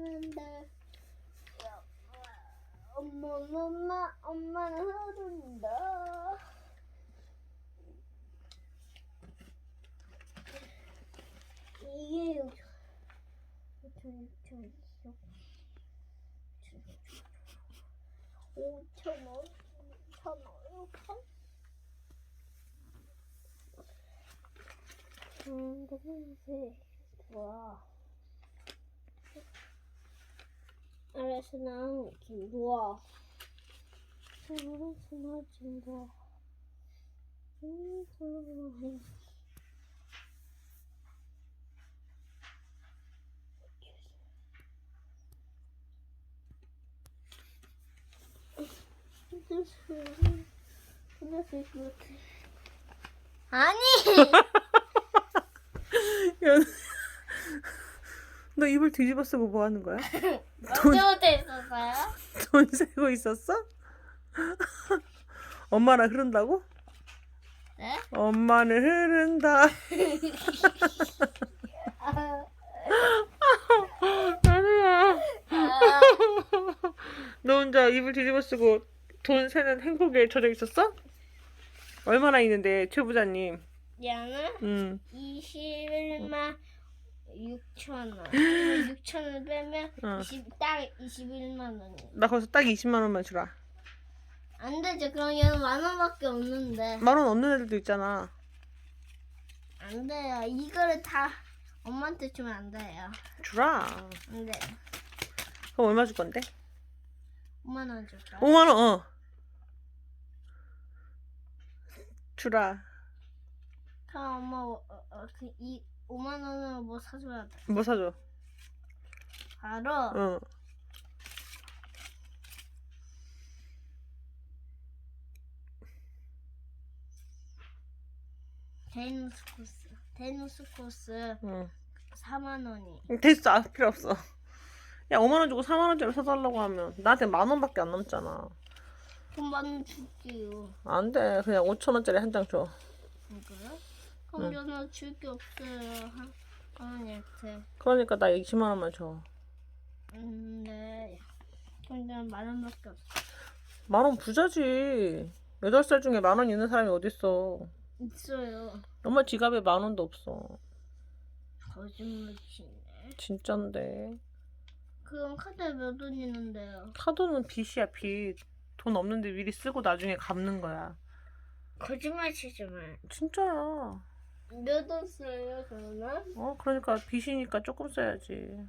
흐른다. 엄마, 엄마, 엄마는 흐른다. 이게 여기. 저기, 저기, 5천 원 5천 원 이렇게. 음, 근데, 와. 음, 음, 끝났을 것 같아. 아니! 야, 너 입을 뒤집어 쓰고 뭐 하는 거야? 돈, 언제부터 있었어요? 돈 세고 있었어? 엄마랑 흐른다고? 네? 엄마는 흐른다. 아, 아니야. 아, 너 혼자 입을 뒤집어 쓰고 돈 세는 행복에 젖어 있었어? 얼마나 있는데 최 부자님? 얘는 응. 21만 6천 원. 6천 원 빼면 어. 20, 딱 21만 원이에요. 나 거기서 딱 20만 원만 주라. 안 되죠. 그럼 얘는 만 원밖에 없는데. 만 원 없는 애들도 있잖아. 안 돼요. 이거를 다 엄마한테 주면 안 돼요. 주라. 안 돼. 그럼 얼마 줄 건데? 5만 원 줄까? 5만 원. 어. 주라. 그럼 엄마 어, 어, 그, 이 5만 원으로 뭐 사줘야 돼. 뭐 사줘? 바로 어. 데누스 코스. 데누스 코스 응. 4만 원이. 됐어. 아, 필요 없어. 야, 5만 원 주고 4만 원짜리 사달라고 하면 나한테 만 원밖에 안 남잖아. 그럼 만원 줄게요. 안 돼. 그냥 5천 원짜리 한 장 줘. 그래? 저는 줄게 없어요. 하- 어머니한테. 그러니까 나 20만 원만 줘. 음, 네. 저는 만 원밖에 없어. 만 원 부자지. 8살 중에 만 원 있는 사람이 어딨어. 있어요. 엄마 지갑에 만 원도 없어. 거짓말 치네. 진짠데. 그럼 카드에 몇 원 있는데요? 카드는 빚이야, 빚. 돈 없는데 미리 쓰고 나중에 갚는 거야. 거짓말 치지 마. 진짜야. 써요, 그러면? 어, 그러니까 빚이니까 조금 써야지.